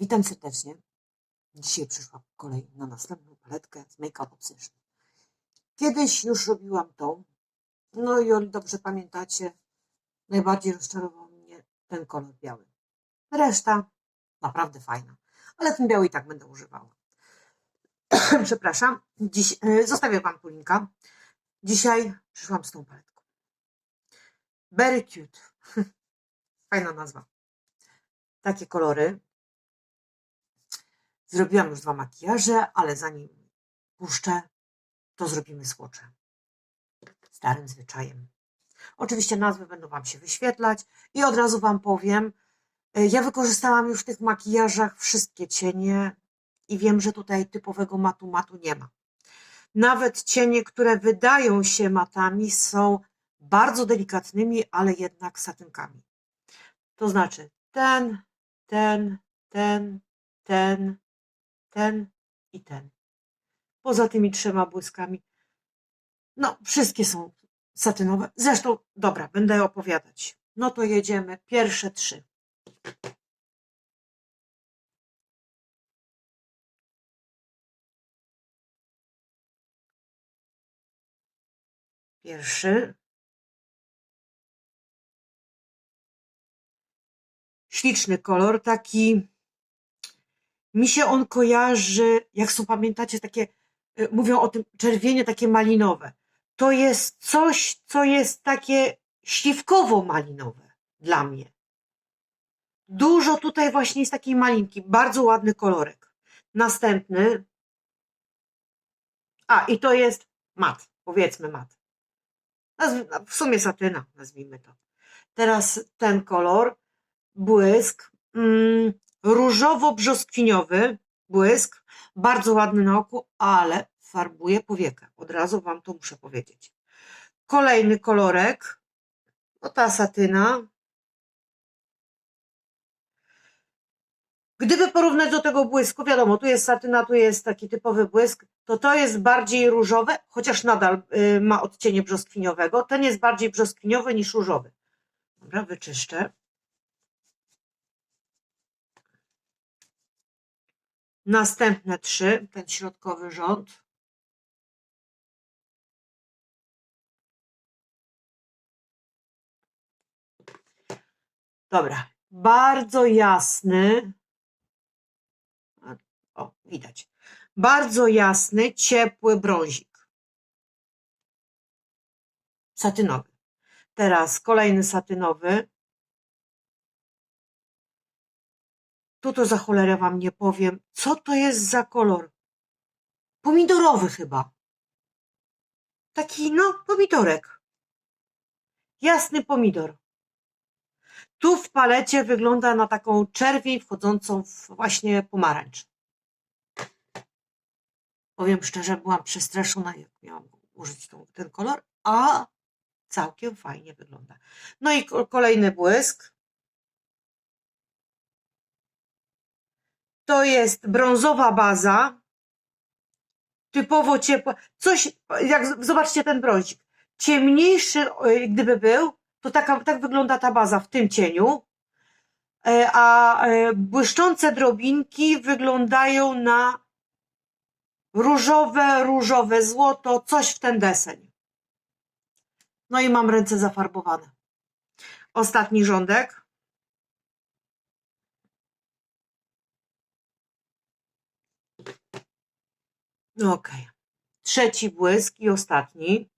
Witam serdecznie. Dzisiaj przyszła kolej na następną paletkę z Make Up Obsession. Kiedyś już robiłam tą. No i o ile dobrze pamiętacie, najbardziej rozczarował mnie ten kolor biały. Reszta naprawdę fajna, ale ten biały i tak będę używała. Przepraszam. Dziś, e, zostawię Wam tu linka. Dzisiaj przyszłam z tą paletką. Very cute. Fajna nazwa. Takie kolory. Zrobiłam już dwa makijaże, ale zanim puszczę, to zrobimy słocze. Starym zwyczajem. Oczywiście nazwy będą Wam się wyświetlać i od razu Wam powiem, y, ja wykorzystałam już w tych makijażach wszystkie cienie i wiem, że tutaj typowego matu matu nie ma. Nawet cienie, które wydają się matami, są bardzo delikatnymi, ale jednak satynkami. To znaczy ten, ten, ten, ten, ten i ten. Poza tymi trzema błyskami. No, wszystkie są satynowe. Zresztą, dobra, będę opowiadać. No to jedziemy. Pierwsze trzy. Pierwszy. Śliczny kolor, taki mi się on kojarzy, jak są, pamiętacie, takie, y, mówią o tym czerwienie takie malinowe. To jest coś, co jest takie śliwkowo-malinowe dla mnie. Dużo tutaj właśnie jest takiej malinki, bardzo ładny kolorek. Następny. A, i to jest mat, powiedzmy mat. Nazw- W sumie satyna, nazwijmy to. Teraz ten kolor, błysk. Mm, różowo-brzoskwiniowy błysk, bardzo ładny na oku, ale farbuje powiekę. Od razu Wam to muszę powiedzieć. Kolejny kolorek, no ta satyna. Gdyby porównać do tego błysku, wiadomo, tu jest satyna, tu jest taki typowy błysk, to to jest bardziej różowe, chociaż nadal y, ma odcienie brzoskwiniowego. Ten jest bardziej brzoskwiniowy niż różowy. Dobra, wyczyszczę. Następne trzy, ten środkowy rząd. Dobra, bardzo jasny. O, widać. Bardzo jasny, ciepły brązik. Satynowy. Teraz kolejny satynowy. Tu to za cholerę wam nie powiem. Co to jest za kolor? Pomidorowy chyba. Taki, no, pomidorek. Jasny pomidor. Tu w palecie wygląda na taką czerwień wchodzącą w właśnie pomarańcz. Powiem szczerze, byłam przestraszona, jak miałam użyć ten kolor, a całkiem fajnie wygląda. No i ko- kolejny błysk. To jest brązowa baza, typowo ciepła. Coś, jak zobaczcie ten brązik. Ciemniejszy, e, gdyby był, to taka, tak wygląda ta baza w tym cieniu. E, A e, błyszczące drobinki wyglądają na różowe, różowe złoto, coś w ten deseń. No i mam ręce zafarbowane. Ostatni rządek. No Okej. Trzeci błysk i ostatni.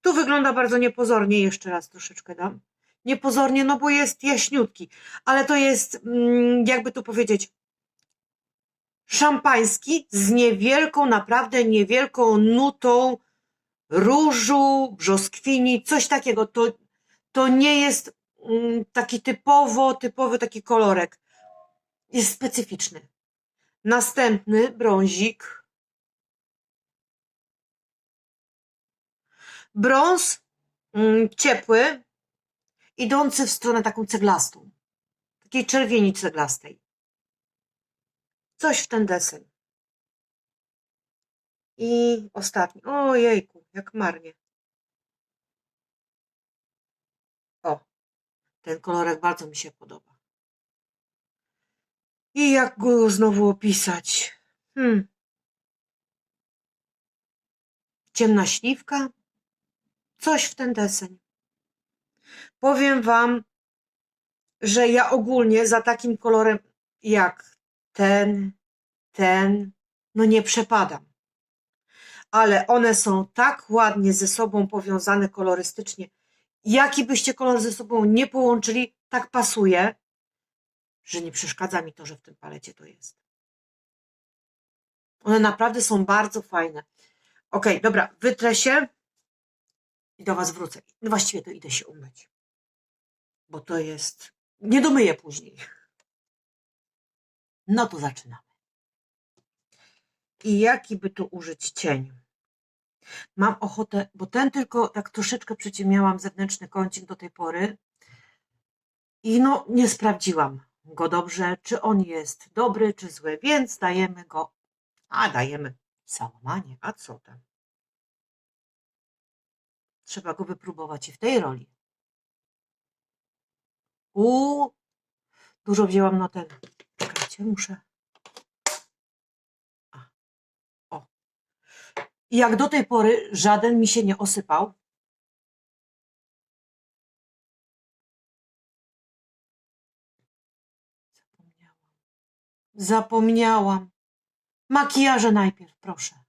Tu wygląda bardzo niepozornie, jeszcze raz troszeczkę dam. Niepozornie, no bo jest jaśniutki, ale to jest, mm, jakby tu powiedzieć, szampański z niewielką, naprawdę niewielką nutą różu, brzoskwini, coś takiego. To, to nie jest mm, taki typowo, typowy taki kolorek. Jest specyficzny. Następny brązik. Brąz mm, ciepły, idący w stronę taką ceglastą. Takiej czerwieni ceglastej. Coś w ten deseń. I ostatni. Ojejku, jak marnie. O. Ten kolorek bardzo mi się podoba. I jak go znowu opisać? Hmm. Ciemna śliwka? Coś w ten deseń. Powiem wam, że ja ogólnie za takim kolorem jak ten, ten, no nie przepadam. Ale one są tak ładnie ze sobą powiązane kolorystycznie. Jaki byście kolor ze sobą nie połączyli, tak pasuje, że nie przeszkadza mi to, że w tym palecie to jest. One naprawdę są bardzo fajne. Ok, dobra, wytrę się i do Was wrócę. No właściwie to idę się umyć, bo to jest. Nie domyję później. No to zaczynamy. I jaki by tu użyć cień? Mam ochotę, bo ten tylko tak troszeczkę przyciemniałam zewnętrzny kącik do tej pory i no nie sprawdziłam go dobrze, czy on jest dobry, czy zły, więc dajemy go, a dajemy załamanie, a co tam? Trzeba go wypróbować i w tej roli. U, dużo wzięłam na ten. Czekajcie, muszę. A, o. I jak do tej pory żaden mi się nie osypał. Zapomniałam. Makijaże najpierw, proszę.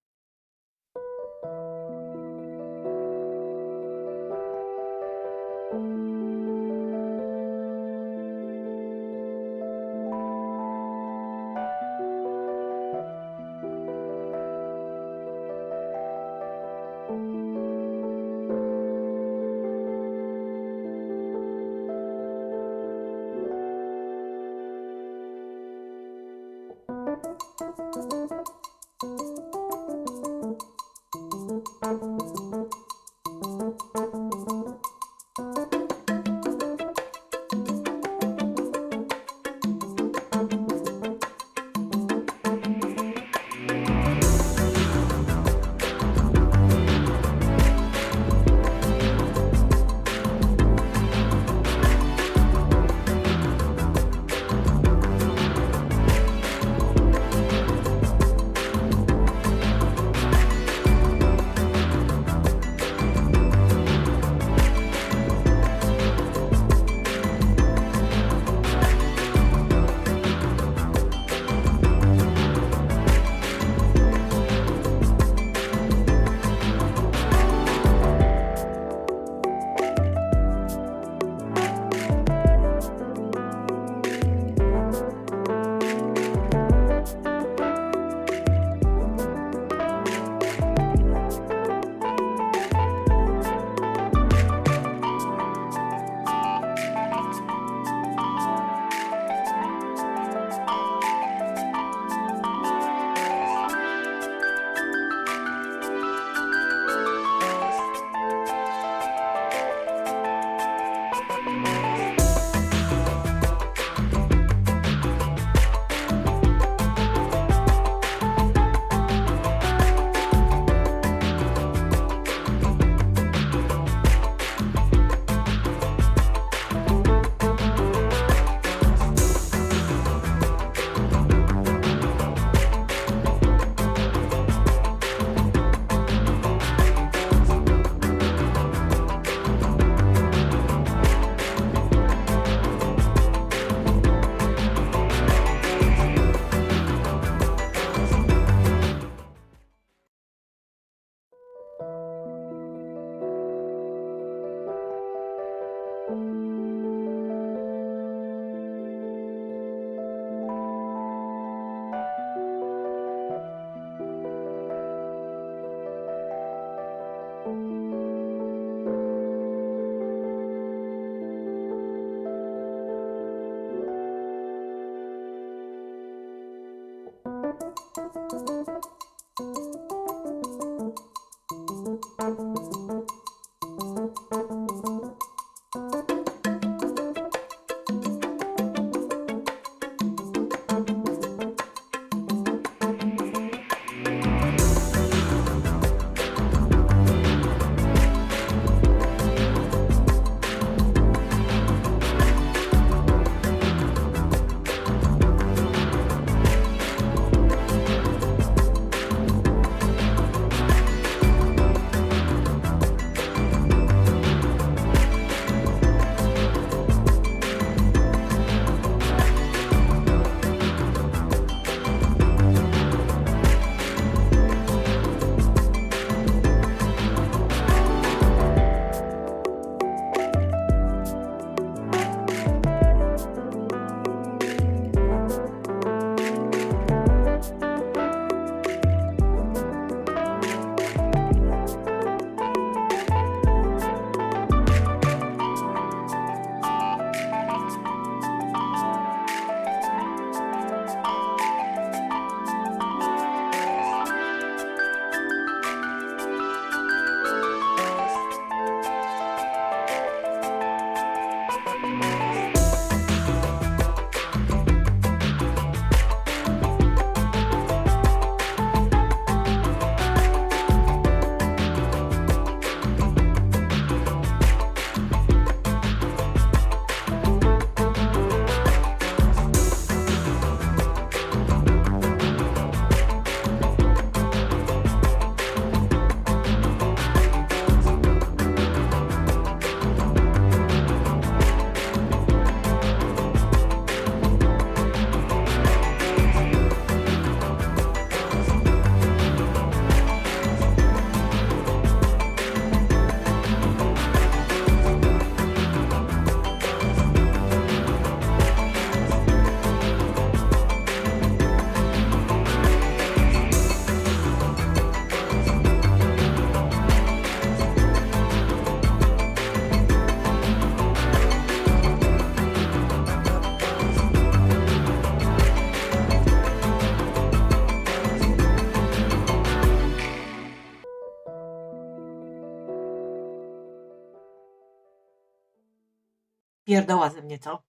Pierdoła ze mnie, co?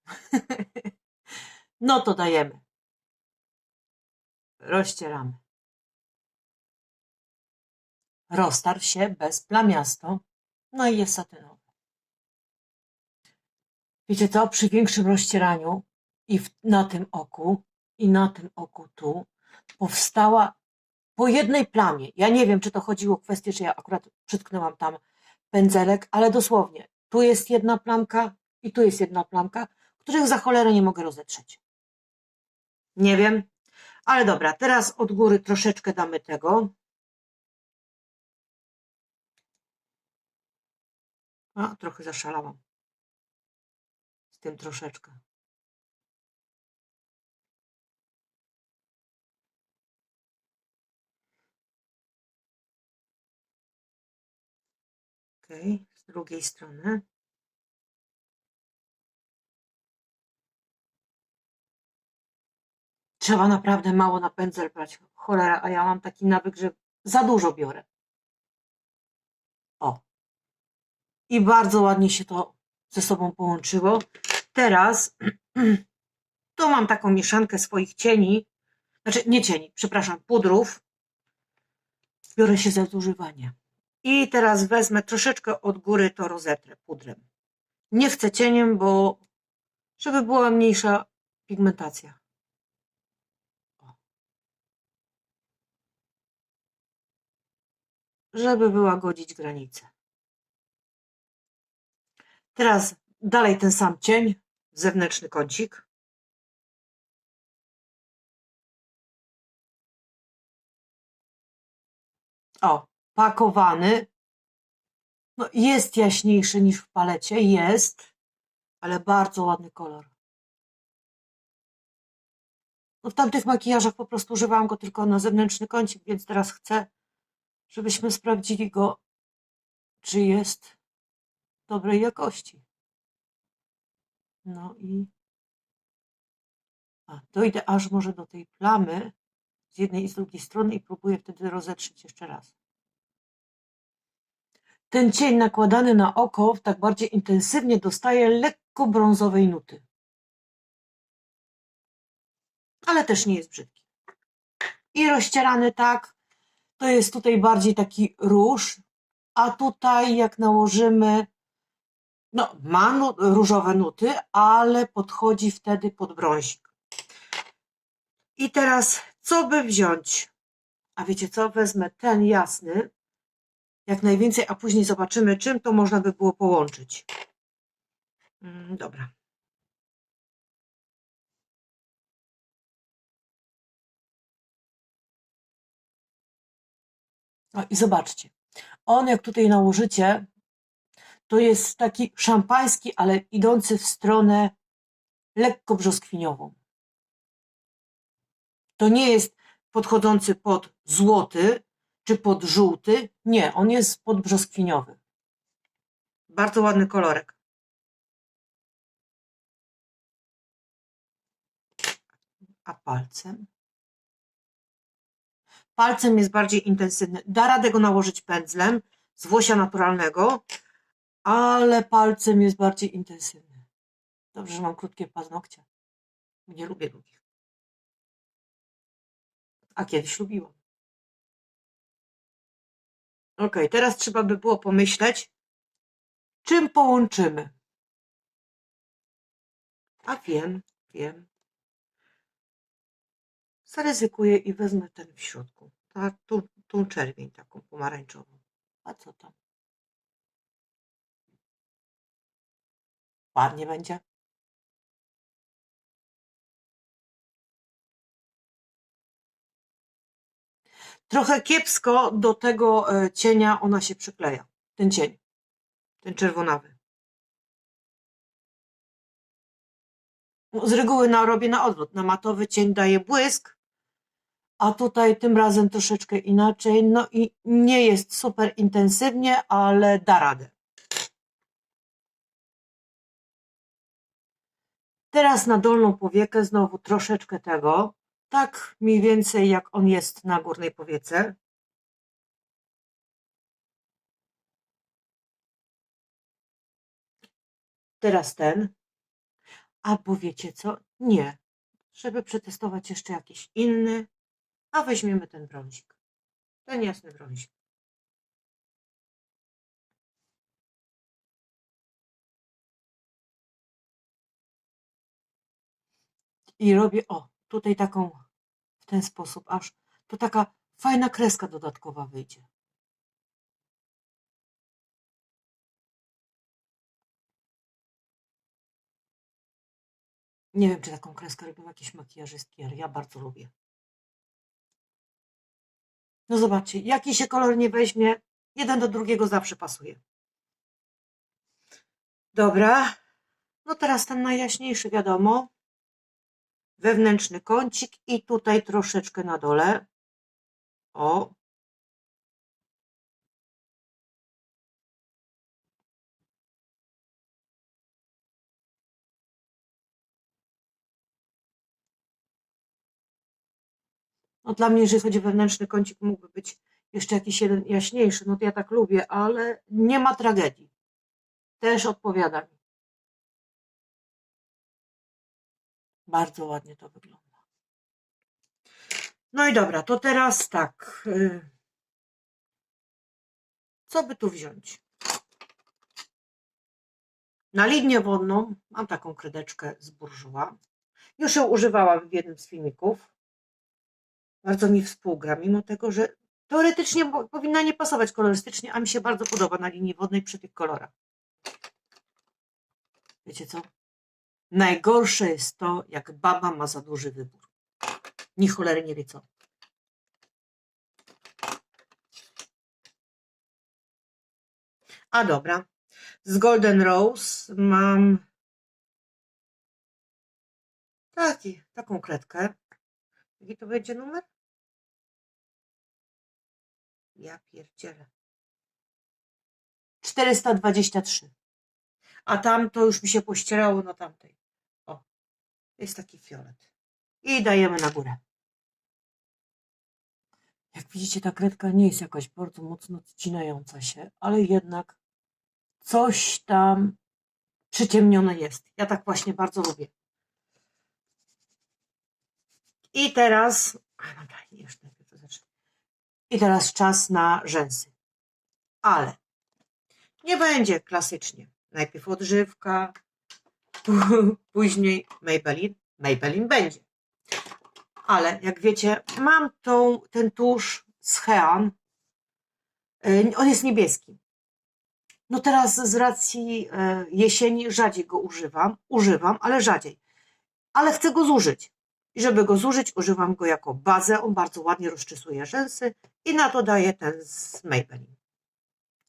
no to dajemy. Rozcieramy. Roztarł się bez plamiasto. No i jest satynowy. Wiecie co? Przy większym rozcieraniu i w, na tym oku, i na tym oku tu, powstała po jednej plamie. Ja nie wiem, czy to chodziło o kwestię, czy ja akurat przytknęłam tam pędzelek, ale dosłownie. Tu jest jedna plamka i tu jest jedna plamka, których za cholerę nie mogę rozetrzeć. Nie wiem, ale dobra, teraz od góry troszeczkę damy tego. A, trochę zaszalałam. Z tym troszeczkę. Ok, z drugiej strony. Trzeba naprawdę mało na pędzel brać. Cholera, a ja mam taki nawyk, że za dużo biorę. O. I bardzo ładnie się to ze sobą połączyło. Teraz tu mam taką mieszankę swoich cieni. Znaczy, nie cieni, przepraszam, pudrów. Biorę się za zużywanie. I teraz wezmę troszeczkę od góry to rozetrę pudrem. Nie chcę cieniem, bo żeby była mniejsza pigmentacja. Żeby była godzić granice. Teraz dalej ten sam cień, zewnętrzny kącik. O, pakowany. No, jest jaśniejszy niż w palecie, jest, ale bardzo ładny kolor. No, w tamtych makijażach po prostu używałam go tylko na zewnętrzny kącik, więc teraz chcę, żebyśmy sprawdzili go, czy jest dobrej jakości. No i a, dojdę aż może do tej plamy z jednej i z drugiej strony i próbuję wtedy rozetrzeć jeszcze raz. Ten cień nakładany na oko tak bardziej intensywnie dostaje lekko brązowej nuty. Ale też nie jest brzydki. I rozcierany tak, to jest tutaj bardziej taki róż, a tutaj jak nałożymy, no ma nu różowe nuty, ale podchodzi wtedy pod brązik. I teraz co by wziąć? A wiecie co? Wezmę ten jasny, jak najwięcej, a później zobaczymy, czym to można by było połączyć. Mm, Dobra. No i zobaczcie. On, jak tutaj nałożycie, to jest taki szampański, ale idący w stronę lekko brzoskwiniową. To nie jest podchodzący pod złoty, czy pod żółty. Nie, on jest pod brzoskwiniowy. Bardzo ładny kolorek. A palcem? Palcem jest bardziej intensywny. Da radę go nałożyć pędzlem z włosia naturalnego, ale palcem jest bardziej intensywny. Dobrze, że mam krótkie paznokcie. Nie lubię długich. A kiedyś lubiłam. Ok, teraz trzeba by było pomyśleć, czym połączymy. A wiem, wiem. Zaryzykuję i wezmę ten w środku. Tą, tą czerwień taką pomarańczową. A co tam? Ładnie będzie. Trochę kiepsko do tego e, cienia ona się przykleja. Ten cień. Ten czerwonawy. No, Z reguły na, robię na odwrót. Na matowy cień daje błysk, a tutaj tym razem troszeczkę inaczej. No i nie jest super intensywnie, ale da radę. Teraz na dolną powiekę znowu troszeczkę tego. Tak mniej więcej jak on jest na górnej powiece. Teraz ten. Albo wiecie co? Nie. Żeby przetestować jeszcze jakiś inny, a weźmiemy ten brązik. Ten jasny brązik. I robię, o, tutaj taką, w ten sposób, aż to taka fajna kreska dodatkowa wyjdzie. Nie wiem, czy taką kreskę robią jakieś makijażystki, ale ja bardzo lubię. No zobaczcie, jaki się kolor nie weźmie, jeden do drugiego zawsze pasuje. Dobra, no teraz ten najjaśniejszy, wiadomo. Wewnętrzny kącik i tutaj troszeczkę na dole. O. No dla mnie, jeżeli chodzi o wewnętrzny kącik, mógłby być jeszcze jakiś jeden jaśniejszy. No to ja tak lubię, ale nie ma tragedii. Też odpowiada mi. Bardzo ładnie to wygląda. No i dobra, to teraz tak. y, Co by tu wziąć? Na linię wodną mam taką kredeczkę z burżuła. Już ją używałam w jednym z filmików. Bardzo mi współgra, mimo tego, że teoretycznie powinna nie pasować kolorystycznie, a mi się bardzo podoba na linii wodnej przy tych kolorach. Wiecie co? Najgorsze jest to, jak baba ma za duży wybór. Ni cholery nie wie co. A dobra. Z Golden Rose mam taki, taką kredkę. Jaki to będzie numer? Ja pierdzielę. 423. A tam to już mi się pościerało na tamtej. O, jest taki fiolet. I dajemy na górę. Jak widzicie, ta kredka nie jest jakaś bardzo mocno odcinająca się, ale jednak coś tam przyciemnione jest. Ja tak właśnie bardzo lubię. I teraz. A to zacznę. I teraz czas na rzęsy. Ale nie będzie klasycznie. Najpierw odżywka, później Maybelline. Maybelline będzie. Ale jak wiecie, mam tą, ten tusz z Hean. Y, On jest niebieski. No teraz z racji e, jesieni rzadziej go używam. Używam, ale rzadziej. Ale chcę go zużyć. I żeby go zużyć, używam go jako bazę. On bardzo ładnie rozczesuje rzęsy i na to daję ten z Maybelline.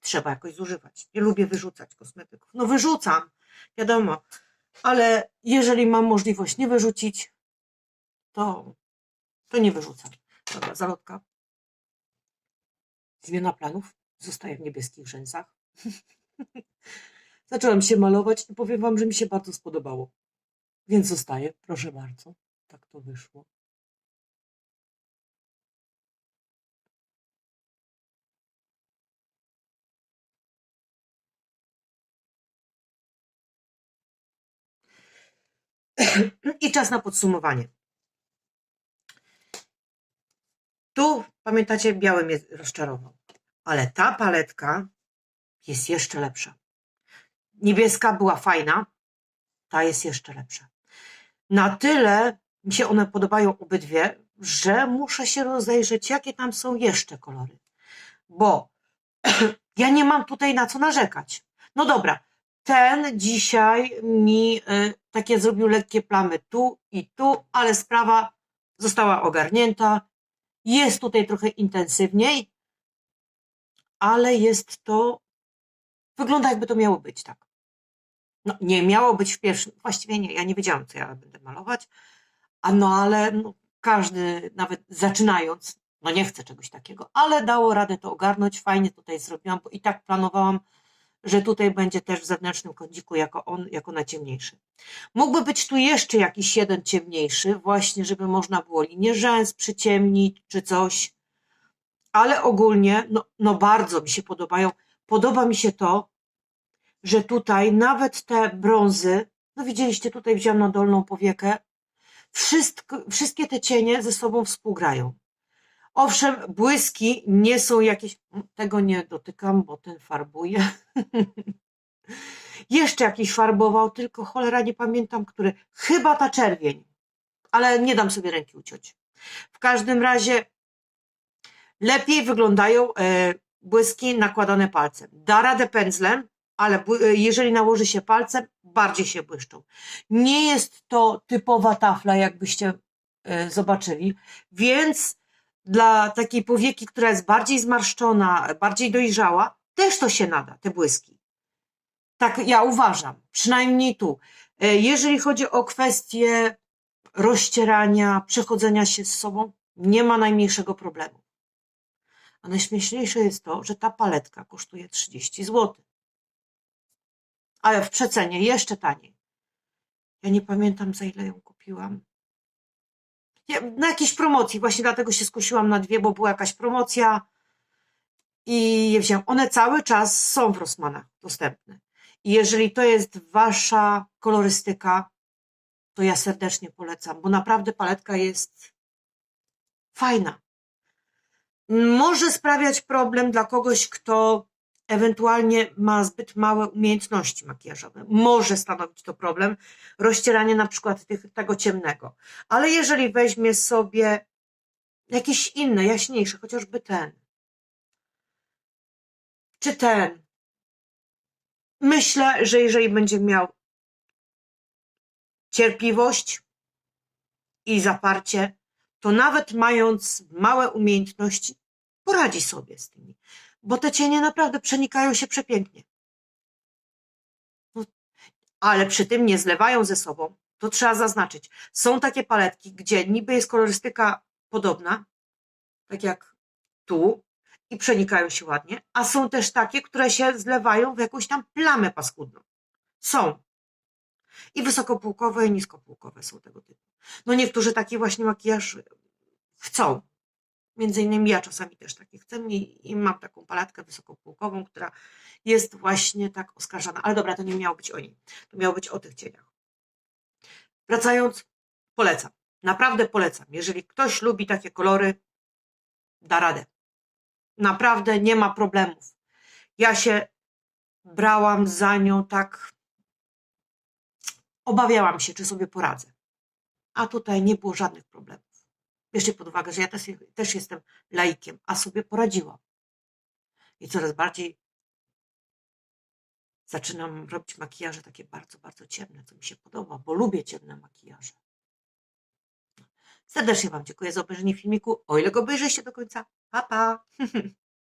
Trzeba jakoś zużywać. Nie lubię wyrzucać kosmetyków. No wyrzucam, wiadomo, ale jeżeli mam możliwość nie wyrzucić, to, to nie wyrzucam. Dobra, zalotka. Zmiana planów. Zostaję w niebieskich rzęsach. Zaczęłam się malować i powiem Wam, że mi się bardzo spodobało. Więc zostaję, proszę bardzo. Tak to wyszło. I czas na podsumowanie. Tu, pamiętacie, biały mnie rozczarował. Ale ta paletka jest jeszcze lepsza. Niebieska była fajna, ta jest jeszcze lepsza. Na tyle mi się one podobają obydwie, że muszę się rozejrzeć, jakie tam są jeszcze kolory. Bo ja nie mam tutaj na co narzekać. No dobra, ten dzisiaj mi y, takie zrobił lekkie plamy tu i tu, ale sprawa została ogarnięta. Jest tutaj trochę intensywniej, ale jest to, wygląda jakby to miało być tak. No, nie miało być w pierwszym, właściwie nie, ja nie wiedziałam, co ja będę malować, a no ale no, każdy, nawet zaczynając, no nie chce czegoś takiego, ale dało radę to ogarnąć, fajnie tutaj zrobiłam, bo i tak planowałam, że tutaj będzie też w zewnętrznym kąciku jako on, jako najciemniejszy. Mógłby być tu jeszcze jakiś jeden ciemniejszy, właśnie żeby można było linię rzęs przyciemnić czy coś, ale ogólnie no, no bardzo mi się podobają. Podoba mi się to, że tutaj nawet te brązy No widzieliście, tutaj wziąłem na dolną powiekę. Wszystko, wszystkie te cienie ze sobą współgrają. Owszem, błyski nie są jakieś. Tego nie dotykam, bo ten farbuje. Jeszcze jakiś farbował, tylko cholera nie pamiętam, który. Chyba ta czerwień, ale nie dam sobie ręki uciąć. W każdym razie lepiej wyglądają e, błyski nakładane palcem. Da radę pędzlem, ale e, jeżeli nałoży się palcem, bardziej się błyszczą. Nie jest to typowa tafla, jakbyście e, zobaczyli, więc dla takiej powieki, która jest bardziej zmarszczona, bardziej dojrzała, też to się nada, te błyski. Tak ja uważam, przynajmniej tu. E, Jeżeli chodzi o kwestię rozcierania, przechodzenia się z sobą, nie ma najmniejszego problemu. A najśmieszniejsze jest to, że ta paletka kosztuje 30 zł. Ale w przecenie jeszcze taniej. Ja nie pamiętam za ile ją kupiłam. Ja, na jakiejś promocji, właśnie dlatego się skusiłam na dwie, bo była jakaś promocja i je wziąłem. One cały czas są w Rossmanach dostępne. I jeżeli to jest wasza kolorystyka, to ja serdecznie polecam, bo naprawdę paletka jest fajna. Może sprawiać problem dla kogoś, kto ewentualnie ma zbyt małe umiejętności makijażowe. Może stanowić to problem rozcieranie na przykład tych, tego ciemnego. Ale jeżeli weźmie sobie jakieś inne, jaśniejsze, chociażby ten, czy ten, myślę, że jeżeli będzie miał cierpliwość i zaparcie, to nawet mając małe umiejętności, poradzi sobie z tymi, bo te cienie naprawdę przenikają się przepięknie. No, Ale przy tym nie zlewają ze sobą. To trzeba zaznaczyć. Są takie paletki, gdzie niby jest kolorystyka podobna, tak jak tu, i przenikają się ładnie, a są też takie, które się zlewają w jakąś tam plamę paskudną. Są. I wysokopółkowe, i niskopółkowe są tego typu. No niektórzy taki właśnie makijaż chcą. Między innymi ja czasami też taki chcę i, i mam taką paletkę wysokopółkową, która jest właśnie tak oskarżana. Ale dobra, to nie miało być o niej. To miało być o tych cieniach. Wracając, polecam. Naprawdę polecam. Jeżeli ktoś lubi takie kolory, da radę. Naprawdę nie ma problemów. Ja się brałam za nią tak. Obawiałam się, czy sobie poradzę. A tutaj nie było żadnych problemów. Bierzcie pod uwagę, że ja też, też jestem laikiem, a sobie poradziłam. I coraz bardziej zaczynam robić makijaże takie bardzo, bardzo ciemne, co mi się podoba, bo lubię ciemne makijaże. Serdecznie Wam dziękuję za obejrzenie filmiku. O ile go obejrzyście do końca. Pa, pa!